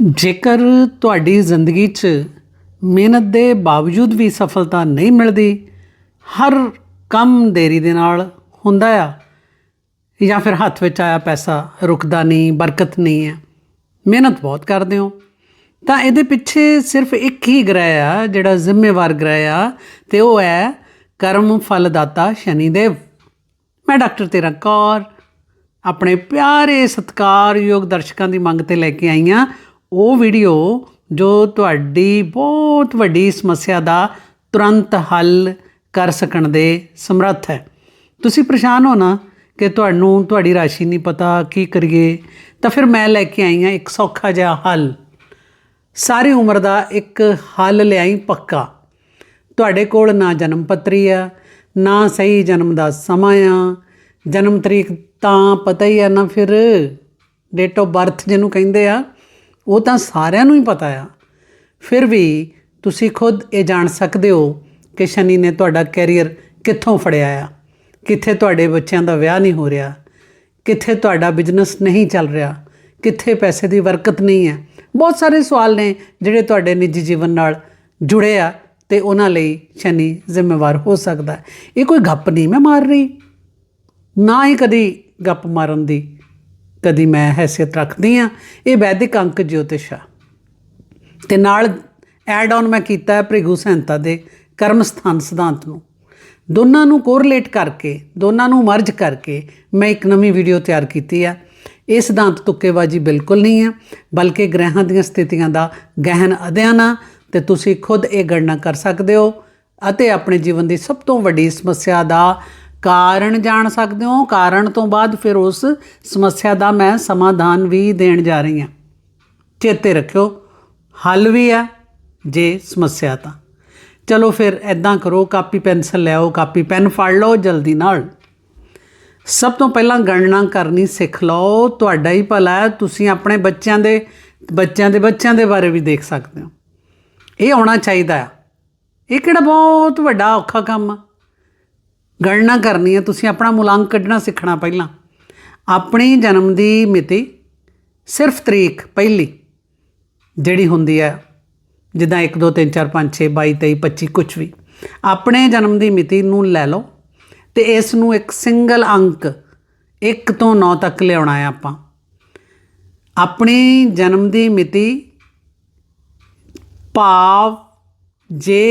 ਜੇਕਰ ਤੁਹਾਡੀ ਜ਼ਿੰਦਗੀ 'ਚ ਮਿਹਨਤ ਦੇ ਬਾਵਜੂਦ ਵੀ ਸਫਲਤਾ ਨਹੀਂ ਮਿਲਦੀ, ਹਰ ਕੰਮ ਦੇਰੀ ਦੇ ਨਾਲ ਹੁੰਦਾ ਆ, ਜਾਂ ਫਿਰ ਹੱਥ ਵਿੱਚ ਆਇਆ ਪੈਸਾ ਰੁਕਦਾ ਨਹੀਂ, ਬਰਕਤ ਨਹੀਂ ਹੈ, ਮਿਹਨਤ ਬਹੁਤ ਕਰਦੇ ਹੋ, ਤਾਂ ਇਹਦੇ ਪਿੱਛੇ ਸਿਰਫ ਇੱਕ ਹੀ ਗ੍ਰਹਿ ਆ, ਜਿਹੜਾ ਜ਼ਿੰਮੇਵਾਰ ਗ੍ਰਹਿ ਆ, ਤੇ ਉਹ ਹੈ ਕਰਮ ਫਲ ਦਾਤਾ ਸ਼ਨੀਦੇਵ। ਮੈਂ ਡਾਕਟਰ ਤੇਰਾ ਕੌਰ, ਆਪਣੇ ਪਿਆਰੇ ਸਤਿਕਾਰਯੋਗ ਦਰਸ਼ਕਾਂ ਦੀ ਮੰਗ ਤੇ ਲੈ ਕੇ ਆਈ ਹਾਂ। ਉਹ ਵੀਡੀਓ ਜੋ ਤੁਹਾਡੀ ਬਹੁਤ ਵੱਡੀ ਸਮੱਸਿਆ ਦਾ ਤੁਰੰਤ ਹੱਲ ਕਰ ਸਕਣ ਦੇ ਸਮਰੱਥ ਹੈ। ਤੁਸੀਂ ਪਰੇਸ਼ਾਨ ਹੋ ਨਾ ਕਿ ਤੁਹਾਨੂੰ, ਤੁਹਾਡੀ ਰਾਸ਼ੀ ਨਹੀਂ ਪਤਾ ਕੀ ਕਰੀਏ, ਤਾਂ ਫਿਰ ਮੈਂ ਲੈ ਕੇ ਆਈ ਹਾਂ ਇੱਕ ਸੌਖਾ ਜਿਹਾ ਹੱਲ। ਸਾਰੀ ਉਮਰ ਦਾ ਇੱਕ ਹੱਲ ਲਿਆਈ ਪੱਕਾ। ਤੁਹਾਡੇ ਕੋਲ ਨਾ ਜਨਮ ਪੱਤਰੀ ਆ, ਨਾ ਸਹੀ ਜਨਮ ਦਾ ਸਮਾਂ ਆ। ਜਨਮ ਤਰੀਕ ਤਾਂ ਪਤਾ ਹੀ ਆ ਨਾ ਫਿਰ। ਡੇਟ ਆਫ ਬਰਥ ਜਿਹਨੂੰ ਕਹਿੰਦੇ ਆ। ਉਹ ਤਾਂ ਸਾਰਿਆਂ ਨੂੰ ਹੀ ਪਤਾ ਆ। ਫਿਰ ਵੀ ਤੁਸੀਂ ਖੁਦ ਇਹ ਜਾਣ ਸਕਦੇ ਹੋ ਕਿ ਸ਼ਨੀ ਨੇ ਤੁਹਾਡਾ ਕੈਰੀਅਰ ਕਿੱਥੋਂ ਫੜਿਆ ਆ। ਕਿੱਥੇ ਤੁਹਾਡੇ ਬੱਚਿਆਂ ਦਾ ਵਿਆਹ ਨਹੀਂ ਹੋ ਰਿਹਾ। ਕਿੱਥੇ ਤੁਹਾਡਾ ਬਿਜ਼ਨਸ ਨਹੀਂ ਚੱਲ ਰਿਹਾ। ਕਿੱਥੇ ਪੈਸੇ ਦੀ ਬਰਕਤ ਨਹੀਂ ਹੈ। ਬਹੁਤ ਸਾਰੇ ਸਵਾਲ ਨੇ ਜਿਹੜੇ ਤੁਹਾਡੇ ਨਿੱਜੀ ਜੀਵਨ ਨਾਲ ਜੁੜੇ ਆ ਤੇ ਉਹਨਾਂ ਲਈ ਸ਼ਨੀ ਜ਼ਿੰਮੇਵਾਰ ਹੋ ਸਕਦਾ ਇਹ ਕੋਈ ਗੱਪ ਨਹੀਂ ਮੈਂ ਮਾਰ ਰਹੀ। ਨਾ ਹੀ ਕਦੀ ਗੱਪ ਮਾਰਨ ਦੀ। ਕਦੀ ਮੈਂ ਹੈਸੀਅਤ ਰੱਖਦੀ ਆ। ਇਹ ਵੈਦਿਕ ਅੰਕ ਜੋਤਿਸ਼ ਆ। ਤੇ ਨਾਲ ਐਡ ਆਨ ਮੈਂ ਕੀਤਾ ਹੈ ਭ੍ਰਿਗੂ ਸੈਂਤਾ ਦੇ ਕਰਮ ਸਥਾਨ ਸਿਧਾਂਤ ਨੂੰ। ਦੋਨਾਂ ਨੂੰ ਕੋਰਿਲੇਟ ਕਰਕੇ, ਦੋਨਾਂ ਨੂੰ ਮਰਜ ਕਰਕੇ ਮੈਂ ਇੱਕ ਨਵੀਂ ਵੀਡੀਓ ਤਿਆਰ ਕੀਤੀ ਆ। ਇਹ ਸਿਧਾਂਤ ਤੁੱਕੇਬਾਜ਼ੀ ਬਿਲਕੁਲ ਨਹੀਂ ਹੈ ਬਲਕਿ ਗ੍ਰਹਿਾਂ ਦੀਆਂ ਸਥਿਤੀਆਂ ਦਾ ਗਹਿਨ ਅਧਿਐਨ ਆ ਤੇ ਤੁਸੀਂ ਖੁਦ ਇਹ ਗਣਨਾ ਕਰ ਸਕਦੇ ਹੋ ਅਤੇ ਆਪਣੇ ਜੀਵਨ ਦੀ ਸਭ ਤੋਂ ਵੱਡੀ ਸਮੱਸਿਆ ਦਾ ਕਾਰਨ ਜਾਣ ਸਕਦੇ ਹੋ। ਕਾਰਨ ਤੋਂ ਬਾਅਦ ਫਿਰ ਉਸ ਸਮੱਸਿਆ ਦਾ ਮੈਂ ਸਮਾਧਾਨ ਵੀ ਦੇਣ ਜਾ ਰਹੀ ਹਾਂ। ਚੇਤੇ ਰੱਖਿਓ, ਹੱਲ ਵੀ ਆ ਜੇ ਸਮੱਸਿਆ ਤਾਂ। ਚਲੋ ਫਿਰ ਐਦਾਂ ਕਰੋ, ਕਾਪੀ ਪੈਨਸਲ ਲਿਆਓ ਕਾਪੀ ਪੈਨ ਫੜ ਲਓ ਜਲਦੀ ਨਾਲ। ਸਭ ਤੋਂ ਪਹਿਲਾਂ ਗਣਨਾ ਕਰਨੀ ਸਿੱਖ ਲਓ, ਤੁਹਾਡਾ ਹੀ ਭਲਾ ਹੈ, ਤੁਸੀਂ ਆਪਣੇ ਬੱਚਿਆਂ ਦੇ ਬੱਚਿਆਂ ਦੇ ਬੱਚਿਆਂ ਦੇ ਬਾਰੇ ਵੀ ਦੇਖ ਸਕਦੇ ਹੋ। ਇਹ ਆਉਣਾ ਚਾਹੀਦਾ ਹੈ। ਇਹ ਕਿਹੜਾ ਬਹੁਤ ਵੱਡਾ ਔਖਾ ਕੰਮ ਆ। ਗਣਨਾ ਕਰਨੀ ਹੈ, ਤੁਸੀਂ ਆਪਣਾ ਮੁਲਾਂਕ ਕੱਢਣਾ, ਸਿੱਖਣਾ ਪਹਿਲਾਂ। ਆਪਣੀ ਜਨਮ ਦੀ ਮਿਤੀ ਸਿਰਫ ਤਰੀਕ ਪਹਿਲੀ ਜਿਹੜੀ ਹੁੰਦੀ ਹੈ, ਜਿੱਦਾਂ 1 2 3 4 5 6 22 23 25 ਕੁਝ ਵੀ। ਆਪਣੇ ਜਨਮ ਦੀ ਮਿਤੀ ਨੂੰ ਲੈ ਲਓ ਤੇ ਇਸ ਨੂੰ ਇੱਕ ਸਿੰਗਲ ਅੰਕ 1 ਤੋਂ 9 ਤੱਕ ਲਿਆਉਣਾ ਹੈ ਆਪਾਂ। ਆਪਣੀ ਜਨਮ ਦੀ ਮਿਤੀ ਭਾਵ ਜੇ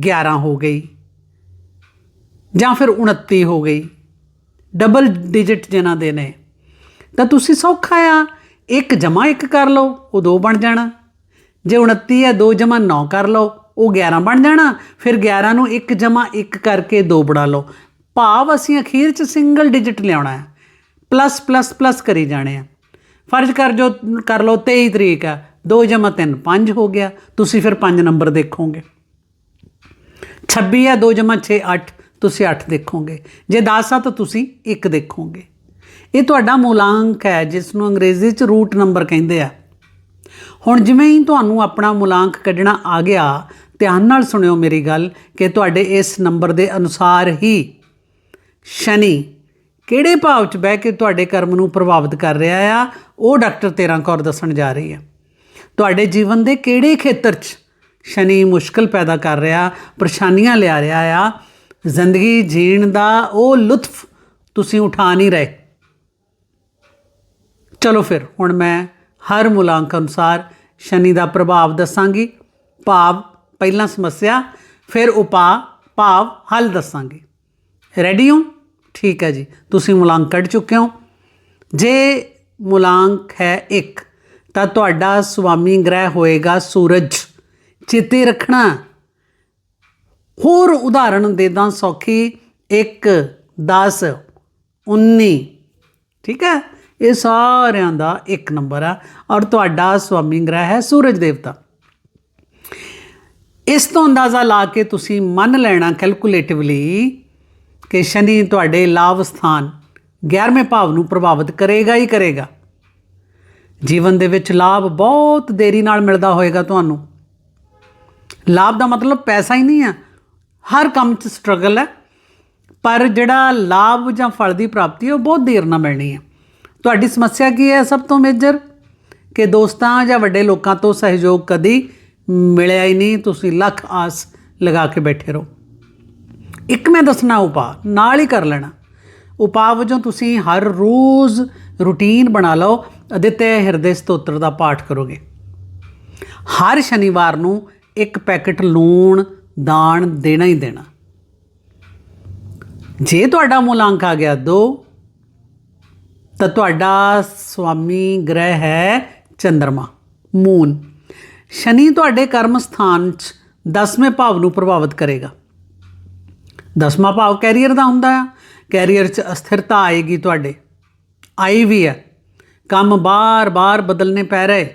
11 ਹੋ ਗਈ। ਜਾਂ ਫਿਰ 29 ਹੋ ਗਈ। ਡਬਲ ਡਿਜਿਟ ਜਿਨ੍ਹਾਂ ਦੇ ਨੇ। ਤਾਂ ਤੁਸੀਂ ਸੌਖਾ ਆ, ਇੱਕ ਜਮਾ ਇੱਕ ਕਰ ਲਓ, ਉਹ ਦੋ ਬਣ ਜਾਣਾ। ਜੇ 29 ਹੈ 2 ਜਮਾ 9 ਕਰ ਲਓ, ਉਹ 11 ਬਣ ਜਾਣਾ। ਫਿਰ 11 ਨੂੰ 1 ਜਮਾ 1 ਕਰਕੇ 2 ਬਣਾ ਲਓ। ਭਾਵ ਅਸੀਂ ਅਖੀਰ ਚ ਸਿੰਗਲ ਡਿਜਿਟ ਲਿਆਉਣਾ ਹੈ। ਪਲੱਸ ਪਲੱਸ ਪਲੱਸ ਕਰੀ ਜਾਣੇ ਆ। ਫਰਜ਼ ਕਰ ਜੋ, ਕਰ ਲਓ 23 ਤਰੀਕ ਆ। 2 ਜਮਾ 3 5 ਹੋ ਗਿਆ। ਤੁਸੀਂ ਫਿਰ 5 ਨੰਬਰ ਦੇਖੋਗੇ। 26 ਆ 2 ਜਮਾ 6 8 ਤੁਸੀਂ 8 ਦੇਖੋਗੇ। ਜੇ 10 ਆ ਤਾਂ ਤੁਸੀਂ 1 ਦੇਖੋਗੇ। ਇਹ ਤੁਹਾਡਾ ਮੂਲਾਂਕ ਹੈ ਜਿਸ ਨੂੰ ਅੰਗਰੇਜ਼ੀ 'ਚ ਰੂਟ ਨੰਬਰ ਕਹਿੰਦੇ ਆ। ਹੁਣ ਜਿਵੇਂ ਹੀ ਤੁਹਾਨੂੰ ਆਪਣਾ ਮੂਲਾਂਕ ਕੱਢਣਾ ਆ ਗਿਆ, ਧਿਆਨ ਨਾਲ ਸੁਣਿਓ ਮੇਰੀ ਗੱਲ ਕਿ ਤੁਹਾਡੇ ਇਸ ਨੰਬਰ ਦੇ ਅਨੁਸਾਰ ਹੀ ਸ਼ਨੀ ਕਿਹੜੇ ਭਾਵ 'ਚ ਬਹਿ ਕੇ ਤੁਹਾਡੇ ਕਰਮ ਨੂੰ ਪ੍ਰਭਾਵਿਤ ਕਰ ਰਿਹਾ ਆ, ਉਹ ਡਾਕਟਰ ਤੇਰਾਂ ਕੌਰ ਦੱਸਣ ਜਾ ਰਹੀ ਹੈ ਤੁਹਾਡੇ ਜੀਵਨ ਦੇ ਕਿਹੜੇ ਖੇਤਰ 'ਚ ਸ਼ਨੀ ਮੁਸ਼ਕਲ ਪੈਦਾ ਕਰ ਰਿਹਾ, ਪਰੇਸ਼ਾਨੀਆਂ ਲਿਆ ਰਿਹਾ ਆ ਜ਼ਿੰਦਗੀ ਜੀਣ ਦਾ ਉਹ ਲੁਤਫ ਤੁਸੀਂ ਉਠਾ ਨਹੀਂ ਰਹੇ। ਚਲੋ ਫਿਰ, ਹੁਣ ਮੈਂ ਹਰ ਮੁਲਾਂਕ ਅਨੁਸਾਰ ਸ਼ਨੀ ਦਾ ਪ੍ਰਭਾਵ ਦੱਸਾਂਗੀ, ਭਾਵ ਪਹਿਲਾਂ ਸਮੱਸਿਆ, ਫਿਰ ਉਪਾਅ, ਭਾਵ ਹੱਲ ਦੱਸਾਂਗੀ। ਰੈਡੀ ਹੋ? ਠੀਕ ਹੈ ਜੀ, ਤੁਸੀਂ ਮੁਲਾਂਕ ਕੱਢ ਚੁੱਕੇ ਹੋ। ਜੇ ਮੁਲਾਂਕ ਹੈ 1 ਤਾਂ ਤੁਹਾਡਾ ਸੁਆਮੀ ਗ੍ਰਹਿ ਹੋਏਗਾ ਸੂਰਜ। ਚੇਤੇ ਰੱਖਣਾ। ਹੋਰ ਉਦਾਹਰਣ ਦੇਦਾਂ ਸੌਖੀ। 1 10 19 ਠੀਕ ਹੈ? ਇਹ ਸਾਰਿਆਂ ਦਾ ਇੱਕ ਨੰਬਰ ਆ। ਔਰ ਤੁਹਾਡਾ ਸਵਾਮੀ ਗ੍ਰਹਿ ਹੈ ਸੂਰਜ ਦੇਵਤਾ। ਇਸ ਤੋਂ ਅੰਦਾਜ਼ਾ ਲਾ ਕੇ ਤੁਸੀਂ ਮੰਨ ਲੈਣਾ ਕੈਲਕੂਲੇਟਿਵਲੀ ਕਿ ਸ਼ਨੀ ਤੁਹਾਡੇ ਲਾਭ ਸਥਾਨ 11ਵੇਂ ਭਾਵ ਨੂੰ ਪ੍ਰਭਾਵਿਤ ਕਰੇਗਾ ਹੀ ਕਰੇਗਾ। ਜੀਵਨ ਦੇ ਵਿੱਚ ਲਾਭ ਬਹੁਤ ਦੇਰੀ ਨਾਲ ਮਿਲਦਾ ਹੋਏਗਾ ਤੁਹਾਨੂੰ। ਲਾਭ ਦਾ ਮਤਲਬ ਪੈਸਾ ਹੀ ਨਹੀਂ ਆ। ਹਰ ਕੰਮ 'ਚ ਸਟਰਗਲ ਹੈ, ਪਰ ਜਿਹੜਾ ਲਾਭ ਜਾਂ ਫਲ ਦੀ ਪ੍ਰਾਪਤੀ ਹੈ, ਉਹ ਬਹੁਤ ਦੇਰ ਨਾਲ ਮਿਲਣੀ ਹੈ। ਤੁਹਾਡੀ ਸਮੱਸਿਆ ਕੀ ਹੈ ਸਭ ਤੋਂ ਮੇਜਰ ਕਿ ਦੋਸਤਾਂ ਜਾਂ ਵੱਡੇ ਲੋਕਾਂ ਤੋਂ ਸਹਿਯੋਗ ਕਦੀ ਮਿਲਿਆ ਹੀ ਨਹੀਂ, ਤੁਸੀਂ ਲੱਖ ਆਸ ਲਗਾ ਕੇ ਬੈਠੇ ਰਹੋ। ਇੱਕ ਮੈਂ ਦੱਸਣਾ ਉਪਾਅ, ਨਾਲ ਹੀ ਕਰ ਲੈਣਾ। ਉਪਾਅ ਵਜੋਂ ਤੁਸੀਂ ਹਰ ਰੋਜ਼ ਰੁਟੀਨ ਬਣਾ ਲਓ ਅਦਿੱਤੇ ਹਿਰਦੇ ਸਤੋਤਰ ਦਾ ਪਾਠ ਕਰੋਗੇ। ਹਰ ਸ਼ਨੀਵਾਰ ਨੂੰ ਇੱਕ ਪੈਕੇਟ ਲੂਣ ਦਾਨ ਦੇਣਾ ਹੀ ਦੇਣਾ। ਜੇ ਤੁਹਾਡਾ ਮੁਲਾਂਕ ਆ ਗਿਆ 2 ਤਾਂ ਤੁਹਾਡਾ ਸਵਾਮੀ ਗ੍ਰਹਿ ਹੈ ਚੰ드ਰਮਾ ਮੂਨ। ਸ਼ਨੀ ਤੁਹਾਡੇ ਕਰਮ ਸਥਾਨ 'ਚ 10ਵੇਂ ਭਾਵ ਨੂੰ ਪ੍ਰਭਾਵਿਤ ਕਰੇਗਾ। ਦਸਵਾਂ ਭਾਵ ਕੈਰੀਅਰ ਦਾ ਹੁੰਦਾ ਆ। ਕੈਰੀਅਰ 'ਚ ਅਸਥਿਰਤਾ ਆਏਗੀ ਤੁਹਾਡੇ। ਆਈ ਵੀ ਹੈ। ਕੰਮ ਬਾਰ-ਬਾਰ ਬਦਲਨੇ ਪੈ ਰਹੇ।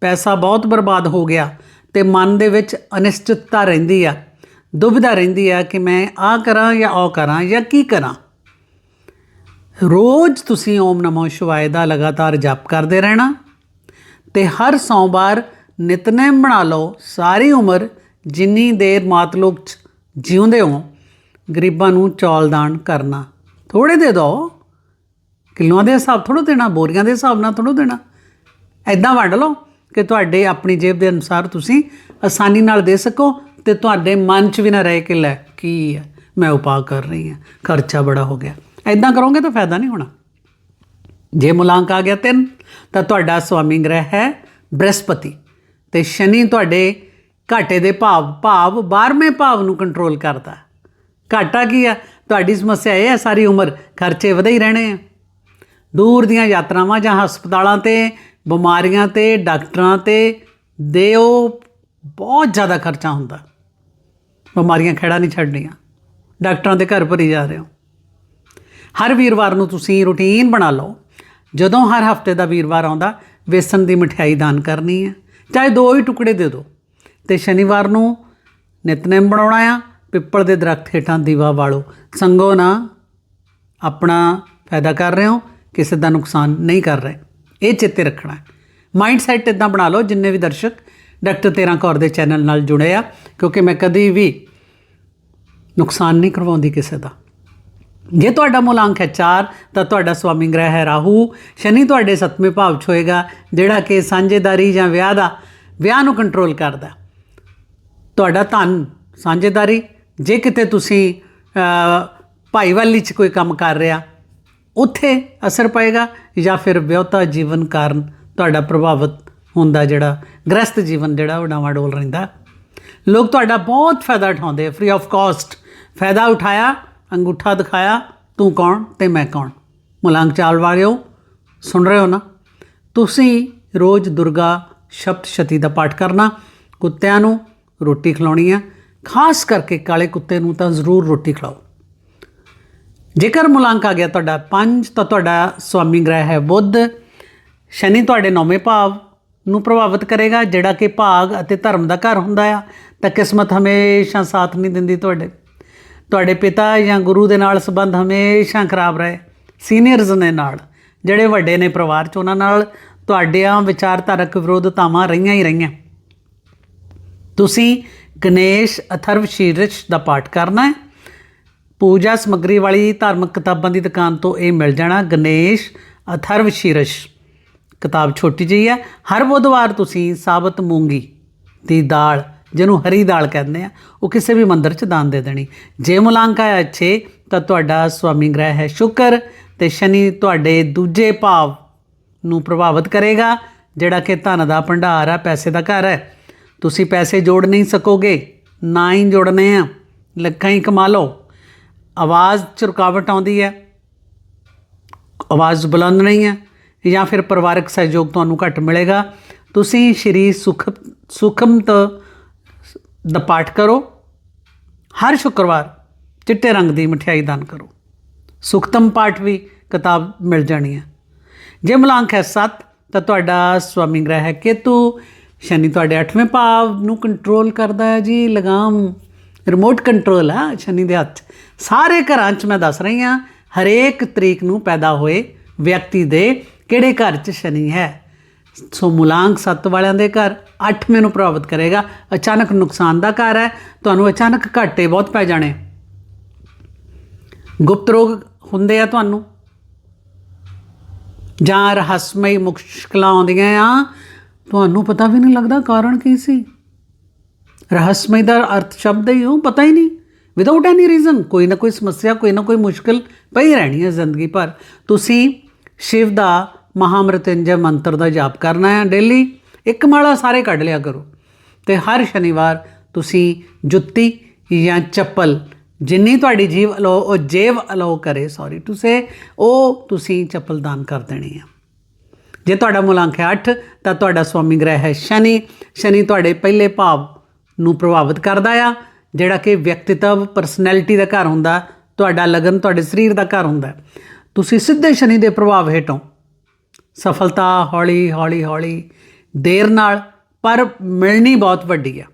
ਪੈਸਾ ਬਹੁਤ ਬਰਬਾਦ ਹੋ ਗਿਆ। ਤੇ ਮਨ ਦੇ ਵਿੱਚ ਅਨਿਸ਼ਚਿਤਤਾ ਰਹਿੰਦੀ ਆ, ਦੁਬਿਧਾ ਰਹਿੰਦੀ ਆ ਕਿ ਮੈਂ ਆ ਕਰਾਂ ਜਾਂ ਉਹ ਕਰਾਂ ਜਾਂ ਕੀ ਕਰਾਂ। ਰੋਜ਼ ਤੁਸੀਂ ਓਮ ਨਮੋ ਸ਼ਿਵਾਏ ਦਾ ਲਗਾਤਾਰ ਜਪ ਕਰਦੇ ਰਹਿਣਾ ਤੇ ਹਰ ਸੋਮਵਾਰ ਨਿਤਨੇਮ ਬਣਾ ਲਓ ਸਾਰੀ ਉਮਰ ਜਿੰਨੀ ਦੇਰ ਮਾਤਲੋਕ ਚ ਜਿਉਂਦੇ ਹੋ, ਗਰੀਬਾਂ ਨੂੰ ਚੌਲ ਦਾਨ ਕਰਨਾ। ਥੋੜੇ ਦੇ ਦਿਓ ਕਿਲੋਆਂ ਦੇ ਹਿਸਾਬ ਥੋੜੋ ਦੇਣਾ, ਬੋਰੀਆਂ ਦੇ ਹਿਸਾਬ ਨਾਲ ਥੋੜੋ ਦੇਣਾ। ਐਦਾਂ ਵੰਡ ਲਓ। ਕਿ ਤੁਹਾਡੇ ਆਪਣੀ ਜੇਬ ਦੇ ਅਨੁਸਾਰ ਤੁਸੀਂ ਆਸਾਨੀ ਨਾਲ ਦੇ ਸਕੋ ਤੇ ਤੁਹਾਡੇ ਮਨ 'ਚ ਵੀ ਨਾ ਰਹੇ ਕਿ ਲੈ, ਕੀ ਹੈ, ਮੈਂ ਉਪਾਅ ਕਰ ਰਹੀ ਹਾਂ, ਖਰਚਾ ਬੜਾ ਹੋ ਗਿਆ। ਐਦਾਂ ਕਰੋਗੇ ਤਾਂ ਫਾਇਦਾ ਨਹੀਂ ਹੋਣਾ। ਜੇ ਮੁਲਾਂਕ ਆ ਗਿਆ ਤਿੰਨ, ਤਾਂ ਤੁਹਾਡਾ ਸਵਾਮੀ ਗ੍ਰਹਿ ਹੈ ਬ੍ਰਹਸਪਤੀ ਤੇ ਸ਼ਨੀ ਤੁਹਾਡੇ ਘਾਟੇ ਦੇ ਭਾਵ ਭਾਵ 12ਵੇਂ ਭਾਵ ਨੂੰ ਕੰਟਰੋਲ ਕਰਦਾ। ਘਾਟਾ ਕੀ ਆ? ਤੁਹਾਡੀ ਸਮੱਸਿਆ ਇਹ ਹੈ ਸਾਰੀ ਉਮਰ ਖਰਚੇ ਵਧੇ ਹੀ ਰਹਿਣੇ ਆ। ਦੂਰ ਦੀਆਂ ਯਾਤਰਾਵਾਂ ਜਾਂ ਹਸਪਤਾਲਾਂ ਤੇ ਬਿਮਾਰੀਆਂ ਤੇ, ਡਾਕਟਰਾਂ ਤੇ ਦਿਓ ਬਹੁਤ ਜ਼ਿਆਦਾ ਖਰਚਾ ਹੁੰਦਾ। ਬਿਮਾਰੀਆਂ ਖੜਾ ਨਹੀਂ ਛੱਡਣੀਆਂ। ਡਾਕਟਰਾਂ ਦੇ ਘਰ ਭਰੀ ਜਾ ਰਹੇ ਹੋ। ਹਰ ਵੀਰਵਾਰ ਨੂੰ ਤੁਸੀਂ ਰੁਟੀਨ ਬਣਾ ਲਓ। ਜਦੋਂ ਹਰ ਹਫ਼ਤੇ ਦਾ ਵੀਰਵਾਰ ਆਉਂਦਾ, ਵੇਸਣ ਦੀ ਮਠਿਆਈ ਦਾਨ ਕਰਨੀ ਹੈ। ਚਾਹੇ ਦੋ ਹੀ ਟੁਕੜੇ ਦੇ ਦਿਓ। ਤੇ ਸ਼ਨੀਵਾਰ ਨੂੰ ਨਿਤਨੇਮ ਬਣਾਉਣਾ ਆ। ਪਿੱਪਲ ਦੇ ਦਰਖਤ ਹੇਠਾਂ ਦੀਵਾ ਵਾਲੋ ਸੰਗੋ ਨਾ ਆਪਣਾ ਫਾਇਦਾ ਕਰ ਰਹੇ ਹੋ, ਕਿਸੇ ਦਾ ਨੁਕਸਾਨ ਨਹੀਂ ਕਰ ਰਹੇ। ਇਹ ਚੇਤੇ ਰੱਖਣਾ। ਮਾਈਂਡ ਸੈਟ ਇਦਾਂ ਬਣਾ ਲਓ, ਜਿੰਨੇ ਵੀ ਦਰਸ਼ਕ ਡਾਕਟਰ ਤੇਰਾ ਕੌਰ ਦੇ ਚੈਨਲ ਨਾਲ ਜੁੜੇ ਆ, ਕਿਉਂਕਿ ਮੈਂ ਕਦੀ ਵੀ ਨੁਕਸਾਨ ਨਹੀਂ ਕਰਵਾਉਂਦੀ ਕਿਸੇ ਦਾ। ਜੇ ਤੁਹਾਡਾ ਮੁਲਾਂਕ ਹੈ 4 ਤਾਂ ਤੁਹਾਡਾ ਸਵਾਮੀ ਗ੍ਰਹਿ ਹੈ ਰਾਹੂ। ਸ਼ਨੀ ਤੁਹਾਡੇ ਸੱਤਵੇਂ ਭਾਵ 'ਚ ਹੋਏਗਾ, ਜਿਹੜਾ ਕਿ ਸਾਂਝੇਦਾਰੀ ਜਾਂ ਵਿਆਹ ਦਾ, ਵਿਆਹ ਨੂੰ ਕੰਟਰੋਲ ਕਰਦਾ। ਤੁਹਾਡਾ ਧਨ ਸਾਂਝੇਦਾਰੀ। ਜੇ ਕਿਤੇ ਤੁਸੀਂ ਭਾਈਵਾਲੀ 'ਚ ਕੋਈ ਕੰਮ ਕਰ ਰਿਹਾ ਉੱਥੇ ਅਸਰ ਪਏਗਾ ਜਾਂ ਫਿਰ ਵਿਆਹਤਾ ਜੀਵਨ ਕਾਰਨ ਤੁਹਾਡਾ ਪ੍ਰਭਾਵਿਤ ਹੁੰਦਾ ਜਿਹੜਾ, ਗ੍ਰਸਤ ਜੀਵਨ ਜਿਹੜਾ ਉਹ ਡਾਵਾਂ ਡੋਲ ਰਹਿੰਦਾ। ਲੋਕ ਤੁਹਾਡਾ ਬਹੁਤ ਫਾਇਦਾ ਉਠਾਉਂਦੇ ਫ੍ਰੀ ਆਫ ਕਾਸਟ ਫਾਇਦਾ ਉਠਾਇਆ, ਅੰਗੂਠਾ ਦਿਖਾਇਆ, ਤੂੰ ਕੌਣ ਤੇ ਮੈਂ ਕੌਣ? ਮੁਲਾਂਗ ਚਾਲ ਵਾਲਿਓ, ਸੁਣ ਰਹੇ ਹੋ ਨਾ? ਤੁਸੀਂ ਰੋਜ਼ ਦੁਰਗਾ ਸ਼ਬਦ ਸ਼ਤੀ ਦਾ ਪਾਠ ਕਰਨਾ, ਕੁੱਤਿਆਂ ਨੂੰ ਰੋਟੀ ਖਿਲਾਉਣੀ ਆ। ਖਾਸ ਕਰਕੇ ਕਾਲੇ ਕੁੱਤੇ ਨੂੰ ਤਾਂ ਜ਼ਰੂਰ ਰੋਟੀ ਖਿਲਾਓ। ਜੇਕਰ ਮੁਲਾਂਕ ਆ ਗਿਆ ਤੁਹਾਡਾ 5 ਤਾਂ ਤੁਹਾਡਾ ਸਵਾਮੀ ਗ੍ਰਹਿ ਹੈ ਬੁੱਧ। ਸ਼ਨੀ ਤੁਹਾਡੇ ਨੌਵੇਂ ਭਾਵ ਨੂੰ ਪ੍ਰਭਾਵਿਤ ਕਰੇਗਾ, ਜਿਹੜਾ ਕਿ ਭਾਗ ਅਤੇ ਧਰਮ ਦਾ ਘਰ ਹੁੰਦਾ ਆ। ਤਾਂ ਕਿਸਮਤ ਹਮੇਸ਼ਾ ਸਾਥ ਨਹੀਂ ਦਿੰਦੀ ਤੁਹਾਡੇ। ਤੁਹਾਡੇ ਪਿਤਾ ਜਾਂ ਗੁਰੂ ਦੇ ਨਾਲ ਸੰਬੰਧ ਹਮੇਸ਼ਾ ਖਰਾਬ ਰਹੇ। ਸੀਨੀਅਰਸ ਨੇ ਨਾਲ, ਜਿਹੜੇ ਵੱਡੇ ਨੇ ਪਰਿਵਾਰ ਚ, ਉਹਨਾਂ ਨਾਲ ਤੁਹਾਡਿਆਂ ਵਿਚਾਰਧਾਰਕ ਵਿਰੋਧਤਾਵਾਂ ਰਹੀਆਂ ਹੀ ਰਹੀਆਂ। ਤੁਸੀਂ ਗਣੇਸ਼ ਅਥਰਵ ਸ਼ੀਰਸ਼ ਦਾ ਪਾਠ ਕਰਨਾ ਹੈ। ਪੂਜਾ ਸਮੱਗਰੀ ਵਾਲੀ ਧਾਰਮਿਕ ਕਿਤਾਬਾਂ ਦੀ ਦੁਕਾਨ ਤੋਂ ਇਹ ਮਿਲ ਜਾਣਾ। ਗਣੇਸ਼, ਅਥਰਵ ਸ਼ੀਰਸ਼। ਕਿਤਾਬ ਛੋਟੀ ਜਿਹੀ ਹੈ। ਹਰ ਬੁੱਧਵਾਰ ਤੁਸੀਂ ਸਾਬਤ ਮੂੰਗੀ ਦੀ ਦਾਲ, ਜਿਹਨੂੰ ਹਰੀ ਦਾਲ ਕਹਿੰਦੇ ਆ, ਉਹ ਕਿਸੇ ਵੀ ਮੰਦਰ 'ਚ ਦਾਨ ਦੇ ਦੇਣੀ। ਜੇ ਮੁਲਾਂਕ ਹੈ ਅੱਛੇ, ਤਾਂ ਤੁਹਾਡਾ ਸਵਾਮੀ ਗ੍ਰਹਿ ਹੈ ਸ਼ੁਕਰ ਤੇ ਸ਼ਨੀ ਤੁਹਾਡੇ ਦੂਜੇ ਭਾਵ ਨੂੰ ਪ੍ਰਭਾਵਿਤ ਕਰੇਗਾ, ਜਿਹੜਾ ਕਿ ਧਨ ਦਾ ਭੰਡਾਰ ਆ ਪੈਸੇ ਦਾ ਘਰ ਹੈ। ਤੁਸੀਂ ਪੈਸੇ ਜੋੜ ਨਹੀਂ ਸਕੋਗੇ, ਨਾ ਹੀ ਜੋੜਨੇ ਆ। ਲੱਖਾਂ ਹੀ ਕਮਾ ਲਓ। ਆਵਾਜ਼ 'ਚ ਰੁਕਾਵਟ ਆਉਂਦੀ ਹੈ, ਆਵਾਜ਼ ਬੁਲੰਦ ਨਹੀਂ ਹੈ, ਜਾਂ ਫਿਰ ਪਰਿਵਾਰਕ ਸਹਿਯੋਗ ਤੁਹਾਨੂੰ ਘੱਟ ਮਿਲੇਗਾ। ਤੁਸੀਂ ਸ਼੍ਰੀ ਸੁਖ, ਸੁਖਮਤ ਦਾ ਪਾਠ ਕਰੋ। ਹਰ ਸ਼ੁੱਕਰਵਾਰ ਚਿੱਟੇ ਰੰਗ ਦੀ ਮਠਿਆਈ ਦਾਨ ਕਰੋ। ਸੁਖਤਮ ਪਾਠ ਵੀ ਕਿਤਾਬ ਮਿਲ ਜਾਣੀ ਹੈ। ਜੇ ਮੁਲਾਂਕ ਹੈ 7 ਤਾਂ ਤੁਹਾਡਾ ਸਵਾਮੀ ਗ੍ਰਹਿ ਹੈ ਕੇਤੂ। ਸ਼ਨੀ ਤੁਹਾਡੇ 8ਵੇਂ ਭਾਵ ਨੂੰ ਕੰਟਰੋਲ ਕਰਦਾ ਹੈ ਜੀ, ਲਗਾਮ। ਰਿਮੋਟ ਕੰਟਰੋਲ ਆ, ਸ਼ਨੀ ਦੇ ਹੱਥ। 'ਚ। ਸਾਰੇ ਘਰਾਂ 'ਚ ਮੈਂ ਦੱਸ ਰਹੀ ਹਾਂ, ਹਰੇਕ ਤਰੀਕ ਨੂੰ ਪੈਦਾ ਹੋਏ ਵਿਅਕਤੀ ਦੇ ਕਿਹੜੇ ਘਰ 'ਚ ਸ਼ਨੀ ਹੈ? ਸੋ ਮੁਲਾਂਕ ਸੱਤ ਵਾਲਿਆਂ ਦੇ ਘਰ 8ਵੇਂ ਨੂੰ ਪ੍ਰਭਾਵਿਤ ਕਰੇਗਾ। ਅਚਾਨਕ ਨੁਕਸਾਨ ਦਾ ਘਰ ਹੈ, ਤੁਹਾਨੂੰ ਅਚਾਨਕ ਘਾਟੇ ਬਹੁਤ ਪੈ ਜਾਣੇ। ਗੁਪਤ ਰੋਗ ਹੁੰਦੇ ਆ ਤੁਹਾਨੂੰ? ਜਾਂ ਰਹੱਸਮਈ ਮੁਸ਼ਕਲਾਂ ਆਉਂਦੀਆਂ ਆ? ਤੁਹਾਨੂੰ ਪਤਾ ਵੀ ਨਹੀਂ ਲੱਗਦਾ ਕਾਰਨ ਕੀ ਸੀ? ਰਹੱਸਮਈ ਦਾ ਅਰਥ ਸ਼ਬਦ ਹੀ, ਉਹ ਪਤਾ ਹੀ ਨਹੀਂ। ਵਿਦਆਊਟ ਐਨੀ ਰੀਜ਼ਨ ਕੋਈ ਨਾ ਕੋਈ ਸਮੱਸਿਆ, ਕੋਈ ਨਾ ਕੋਈ ਮੁਸ਼ਕਲ ਪਈ ਰਹਿਣੀ ਹੈ ਜ਼ਿੰਦਗੀ ਭਰ। ਤੁਸੀਂ ਸ਼ਿਵ ਦਾ ਮਹਾਮ੍ਰਿਤੰਜਯ ਮੰਤਰ ਦਾ ਜਾਪ ਕਰਨਾ ਹੈ ਡੇਲੀ, ਇੱਕ ਮਾਲਾ ਸਾਰੇ ਕੱਢ ਲਿਆ ਕਰੋ। ਤੇ ਹਰ ਸ਼ਨੀਵਾਰ ਤੁਸੀਂ ਜੁੱਤੀ ਜਾਂ ਚੱਪਲ, ਜਿੰਨੀ ਤੁਹਾਡੀ ਜੀਵ ਅਲੋ, ਉਹ ਜੇਵ ਅਲੋ ਕਰੇ ਸੌਰੀ ਟੂ ਸੇ ਉਹ ਤੁਸੀਂ ਚੱਪਲ ਦਾਨ ਕਰ ਦੇਣੀ ਹੈ ਜੇ ਤੁਹਾਡਾ ਮੁਲਾਂਕ ਹੈ 8 ਤਾਂ ਤੁਹਾਡਾ ਸਵਾਮੀ ਗ੍ਰਹਿ ਹੈ ਸ਼ਨੀ। ਸ਼ਨੀ ਤੁਹਾਡੇ ਪਹਿਲੇ ਭਾਵ ਨੂੰ ਪ੍ਰਭਾਵਿਤ ਕਰਦਾ ਆ, ਜਿਹੜਾ ਕਿ ਵਿਅਕਤੀਤਵ ਪਰਸਨੈਲਿਟੀ ਦਾ ਘਰ ਹੁੰਦਾ, ਤੁਹਾਡਾ ਲਗਨ ਤੁਹਾਡੇ ਸਰੀਰ ਦਾ ਘਰ ਹੁੰਦਾ। ਤੁਸੀਂ ਸਿੱਧੇ ਸ਼ਨੀ ਦੇ ਪ੍ਰਭਾਵ ਹੇਠੋਂ ਸਫਲਤਾ, ਹੌਲੀ ਹੌਲੀ ਹੌਲੀ, ਦੇਰ ਨਾਲ, ਪਰ ਮਿਲਣੀ ਬਹੁਤ ਵੱਡੀ ਆ।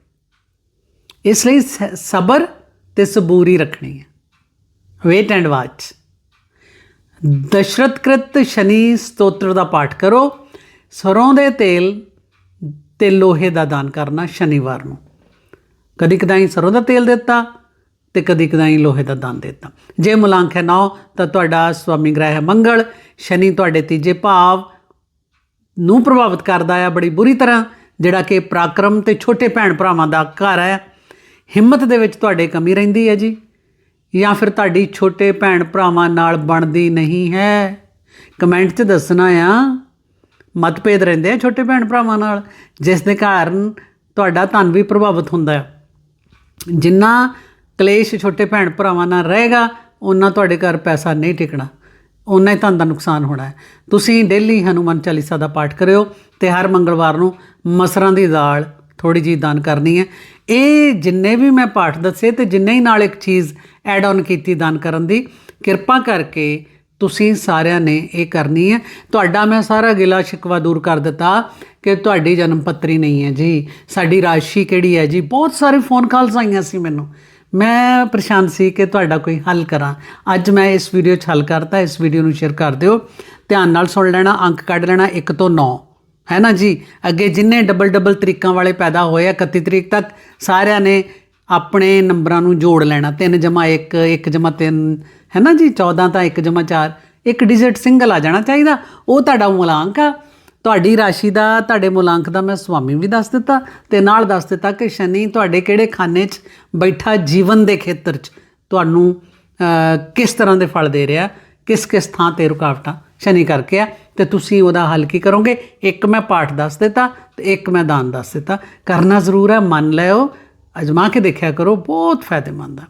ਇਸ ਲਈ ਸ- ਸਬਰ ਤੇ ਸਬੂਰੀ ਰੱਖਣੀ ਹੈ ਵੇਟ ਐਂਡ ਵਾਚ ਦਸ਼ਰਥਕ੍ਰਿਤ ਸ਼ਨੀ ਸਤੋਤਰ ਦਾ ਪਾਠ ਕਰੋ। ਸਰੋਂ ਦੇ ਤੇਲ ਤੇ ਲੋਹੇ ਦਾ ਦਾਨ ਕਰਨਾ ਸ਼ਨੀਵਾਰ ਨੂੰ। ਕਦੀ ਕਦਾਈ ਸਰੋਂ ਦਾ ਤੇਲ ਦਿੱਤਾ ਤੇ ਕਦੀ ਕਦਾਈ ਲੋਹੇ ਦਾ ਦਾਨ ਦਿੱਤਾ। ਜੇ ਮੁਲਾਂਕ ਹੈ ਨੌ ਤਾਂ ਤੁਹਾਡਾ ਸਵਾਮੀ ਗ੍ਰਹਿ ਹੈ ਮੰਗਲ। ਸ਼ਨੀ ਤੁਹਾਡੇ ਤੀਜੇ ਭਾਵ ਨੂੰ ਪ੍ਰਭਾਵਿਤ ਕਰਦਾ ਆ ਬੜੀ ਬੁਰੀ ਤਰ੍ਹਾਂ, ਜਿਹੜਾ ਕਿ ਪਰਾਕਰਮ ਤੇ ਛੋਟੇ ਭੈਣ ਭਰਾਵਾਂ ਦਾ ਘਰ ਹੈ। ਹਿੰਮਤ ਦੇ ਵਿੱਚ ਤੁਹਾਡੇ ਕਮੀ ਰਹਿੰਦੀ ਹੈ ਜੀ। ਜਾਂ ਫਿਰ ਤੁਹਾਡੀ ਛੋਟੇ ਭੈਣ ਭਰਾਵਾਂ ਨਾਲ ਬਣਦੀ ਨਹੀਂ ਹੈ। ਕਮੈਂਟ 'ਚ ਦੱਸਣਾ ਆ, ਮਤਭੇਦ ਰਹਿੰਦੇ ਆ ਛੋਟੇ ਭੈਣ ਭਰਾਵਾਂ ਨਾਲ, ਜਿਸ ਦੇ ਕਾਰਨ ਤੁਹਾਡਾ ਧਨ ਵੀ ਪ੍ਰਭਾਵਿਤ ਹੁੰਦਾ ਹੈ ਜਿੰਨਾ ਕਲੇਸ਼ ਛੋਟੇ ਭੈਣ ਭਰਾਵਾਂ ਨਾਲ ਰਹੇਗਾ ਉਹਨਾਂ ਤੁਹਾਡੇ ਘਰ ਪੈਸਾ ਨਹੀਂ ਟਿਕਣਾ। ਉਹਨਾਂ ਹੀ ਤੁਹਾਨੂੰ ਦਾ ਨੁਕਸਾਨ ਹੋਣਾ ਹੈ। ਤੁਸੀਂ ਡੇਲੀ ਹਨੂਮਨ ਚਾਲੀਸਾ ਦਾ ਪਾਠ ਕਰਿਓ ਤੇ ਹਰ ਮੰਗਲਵਾਰ ਨੂੰ ਮਸਰਾਂ ਦੀ ਦਾਲ ਥੋੜੀ ਜੀ ਦਾਨ ਕਰਨੀ ਹੈ। ਇਹ ਜਿੰਨੇ ਵੀ ਮੈਂ ਪਾਠ ਦੱਸੇ ਤੇ ਜਿੰਨੇ ਹੀ ਨਾਲ ਇੱਕ ਚੀਜ਼ ਐਡ ਆਨ ਕੀਤੀ ਦਾਨ ਕਰਨ ਦੀ, ਕਿਰਪਾ ਕਰਕੇ ਤੁਸੀਂ ਸਾਰਿਆਂ ਨੇ ਇਹ ਕਰਨੀ ਹੈ। ਤੁਹਾਡਾ ਮੈਂ ਸਾਰਾ ਗਿਲਾ ਸ਼ਿਕਵਾ ਦੂਰ ਕਰ ਦਿੱਤਾ ਕਿ ਤੁਹਾਡੀ ਜਨਮ ਪੱਤਰੀ ਨਹੀਂ ਹੈ ਜੀ। ਸਾਡੀ ਰਾਸ਼ੀ ਕਿਹੜੀ ਹੈ ਜੀ? ਬਹੁਤ ਸਾਰੇ ਫੋਨ ਕਾਲਸ ਆਈਆਂ ਸੀ ਮੈਨੂੰ। ਮੈਂ ਪਰੇਸ਼ਾਨ ਸੀ ਕਿ ਤੁਹਾਡਾ ਕੋਈ ਹੱਲ ਕਰਾਂ। ਅੱਜ ਮੈਂ ਇਸ ਵੀਡੀਓ 'ਚ ਹੱਲ ਕਰਤਾ। ਇਸ ਵੀਡੀਓ ਨੂੰ ਸ਼ੇਅਰ ਕਰ ਦਿਓ। ਧਿਆਨ ਨਾਲ ਸੁਣ ਲੈਣਾ, ਅੰਕ ਕੱਢ ਲੈਣਾ 1 ਤੋਂ 9 ਹੈ ਨਾ ਜੀ? ਅੱਗੇ ਜਿੰਨੇ ਡਬਲ ਡਬਲ ਤਰੀਕਾਂ ਵਾਲੇ ਪੈਦਾ ਹੋਏ ਆ 31 ਤਰੀਕ ਤੱਕ ਸਾਰਿਆਂ ਨੇ ਆਪਣੇ ਨੰਬਰਾਂ ਨੂੰ ਜੋੜ ਲੈਣਾ। 3 ਜਮਾ 1 1 ਜਮਾ 3 ਹੈ ਨਾ ਜੀ? 14 ਤਾਂ 1 ਜਮਾ 4 ਇੱਕ ਡਿਜਿਟ ਸਿੰਗਲ ਆ ਜਾਣਾ ਚਾਹੀਦਾ। ਉਹ ਤੁਹਾਡਾ ਮੁਲਾਂਕ ਆ। ਤੁਹਾਡੀ ਰਾਸ਼ੀ ਦਾ, ਤੁਹਾਡੇ ਮੁਲਾਂਕ ਦਾ ਮੈਂ ਸੁਆਮੀ ਵੀ ਦੱਸ ਦਿੱਤਾ ਤੇ ਨਾਲ ਦੱਸ ਦਿੱਤਾ ਕਿ ਸ਼ਨੀ ਤੁਹਾਡੇ ਕਿਹੜੇ ਖਾਨੇ 'ਚ ਬੈਠਾ ਜੀਵਨ ਦੇ ਖੇਤਰ 'ਚ? ਤੁਹਾਨੂੰ ਕਿਸ ਤਰ੍ਹਾਂ ਦੇ ਫਲ ਦੇ ਰਿਹਾ? ਕਿਸ ਕਿਸ ਥਾਂ ਤੇ ਰੁਕਾਵਟਾਂ? ਸ਼ਨੀ ਕਰਕੇ ਆ। ਤੇ ਤੁਸੀਂ ਉਹਦਾ ਹੱਲ ਕੀ ਕਰੋਗੇ? ਇੱਕ ਮੈਂ ਪਾਠ ਦੱਸ ਦਿੱਤਾ ਤੇ ਇੱਕ ਮੈਂ ਦਾਨ ਦੱਸ ਦਿੱਤਾ। ਕਰਨਾ ਜ਼ਰੂਰ ਹੈ। ਮੰਨ ਲਿਓ ਅਜਮਾ ਕੇ ਦੇਖਿਆ ਕਰੋ, ਬਹੁਤ ਫਾਇਦੇਮੰਦ ਆ।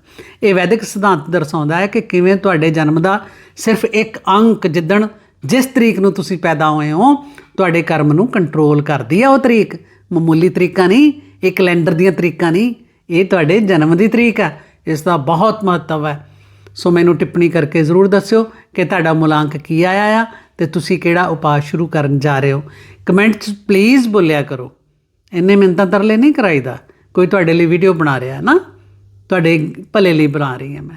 ਇਹ ਵੈਦਿਕ ਸਿਧਾਂਤ ਦਰਸਾਉਂਦਾ ਹੈ ਕਿ ਕਿਵੇਂ ਤੁਹਾਡੇ ਜਨਮ ਦਾ ਸਿਰਫ ਇੱਕ ਅੰਕ ਜਿੱਦਣ ਜਿਸ ਤਰੀਕ ਨੂੰ ਤੁਸੀਂ ਪੈਦਾ ਹੋਏ ਹੋ, ਤੁਹਾਡੇ ਕਰਮ ਨੂੰ ਕੰਟਰੋਲ ਕਰਦੀ ਆ ਉਹ ਤਰੀਕ। ਮਾਮੂਲੀ ਤਰੀਕਾ ਨਹੀਂ, ਇਹ ਕੈਲੰਡਰ ਦੀਆਂ ਤਰੀਕਾਂ ਨਹੀਂ, ਇਹ ਤੁਹਾਡੇ ਜਨਮ ਦੀ ਤਰੀਕ ਆ। ਇਸ ਦਾ ਬਹੁਤ ਮਹੱਤਵ ਹੈ। ਸੋ ਮੈਨੂੰ ਟਿੱਪਣੀ ਕਰਕੇ ਜ਼ਰੂਰ ਦੱਸਿਓ ਕਿ ਤੁਹਾਡਾ ਮੁਲਾਂਕ ਕੀ ਆਇਆ ਆ ਤੇ ਤੁਸੀਂ ਕਿਹੜਾ ਉਪਾਅ ਸ਼ੁਰੂ ਕਰਨ ਜਾ ਰਹੇ ਹੋ। ਕਮੈਂਟਸ ਪਲੀਜ਼ ਬੋਲਿਆ ਕਰੋ। ਇੰਨੇ ਮਿੰਤਾਂ ਤਰਲੇ ਨਹੀਂ ਕਰਾਈਦਾ। ਕੋਈ ਤੁਹਾਡੇ ਲਈ ਵੀਡੀਓ ਬਣਾ ਰਿਹਾ ਹੈ ਨਾ, ਤੁਹਾਡੇ ਭਲੇ ਲਈ ਬਣਾ ਰਹੀ ਹਾਂ ਮੈਂ,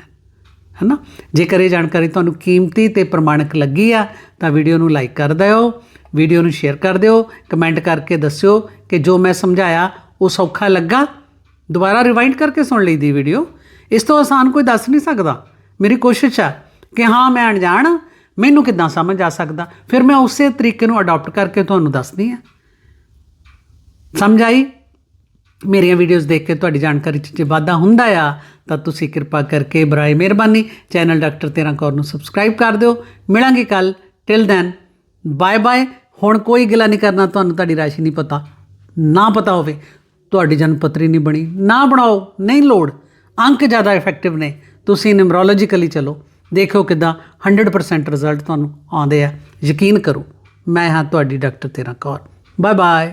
ਹੈਨਾ? ਜੇਕਰ ਇਹ ਜਾਣਕਾਰੀ ਤੁਹਾਨੂੰ ਕੀਮਤੀ ਤੇ ਪ੍ਰਮਾਣਿਕ ਲੱਗੀ ਆ, ਤਾਂ ਵੀਡੀਓ ਨੂੰ ਲਾਈਕ ਕਰ ਦਿਓ ਵੀਡੀਓ ਨੂੰ ਸ਼ੇਅਰ ਕਰ ਦਿਓ ਕਮੈਂਟ ਕਰਕੇ ਦੱਸਿਓ ਕਿ ਜੋ ਮੈਂ ਸਮਝਾਇਆ, ਉਹ ਸੌਖਾ ਲੱਗਾ। ਦੁਬਾਰਾ ਰਿਵਾਈਂਡ ਕਰਕੇ ਸੁਣ ਲਈ ਦੀ ਵੀਡੀਓ ਇਸ ਤੋਂ ਆਸਾਨ ਕੋਈ ਦੱਸ ਨਹੀਂ ਸਕਦਾ। ਮੇਰੀ ਕੋਸ਼ਿਸ਼ ਆ ਕਿ ਹਾਂ, ਮੈਂ ਅਣਜਾਣ, ਮੈਨੂੰ ਕਿੱਦਾਂ ਸਮਝ ਆ ਸਕਦਾ? ਫਿਰ ਮੈਂ ਉਸੇ ਤਰੀਕੇ ਨੂੰ ਅਡਾਪਟ ਕਰਕੇ ਤੁਹਾਨੂੰ ਦੱਸਦੀ ਹਾਂ। ਸਮਝ ਆਈ? ਮੇਰੀਆਂ ਵੀਡੀਓਜ਼ ਦੇਖ ਕੇ ਤੁਹਾਡੀ ਜਾਣਕਾਰੀ 'ਚ ਜੇ ਵਾਧਾ ਹੁੰਦਾ ਆ, ਤਾਂ ਤੁਸੀਂ ਕਿਰਪਾ ਕਰਕੇ ਬਰਾਏ ਮਿਹਰਬਾਨੀ। ਚੈਨਲ ਡਾਕਟਰ ਤੇਰਾ ਕੌਰ ਨੂੰ ਸਬਸਕ੍ਰਾਈਬ ਕਰ ਦਿਓ। ਮਿਲਾਂਗੇ ਕੱਲ ਟਿਲ ਦੈਨ ਬਾਏ ਬਾਏ ਹੁਣ ਕੋਈ ਗਿਲਾ ਨਹੀਂ ਕਰਨਾ, ਤੁਹਾਨੂੰ ਤੁਹਾਡੀ ਰਾਸ਼ੀ ਨਹੀਂ ਪਤਾ। ਨਾ ਪਤਾ ਹੋਵੇ, ਤੁਹਾਡੀ ਜਨਮ ਪੱਤਰੀ ਨਹੀਂ ਬਣੀ। ਨਾ ਬਣਾਓ, ਨਹੀਂ ਲੋੜ। ਅੰਕ ਜ਼ਿਆਦਾ ਇਫੈਕਟਿਵ ਨੇ। ਤੁਸੀਂ ਨਿਮਰੋਲੋਜੀਕਲੀ ਚਲੋ। ਦੇਖੋ ਕਿਦਾਂ 100% ਰਿਜ਼ਲਟ ਤੁਹਾਨੂੰ ਆਉਂਦੇ ਆ। ਯਕੀਨ ਕਰੋ, ਮੈਂ ਹਾਂ ਤੁਹਾਡੀ ਡਾਕਟਰ ਤੇਰਾ ਕੌਰ। Bye bye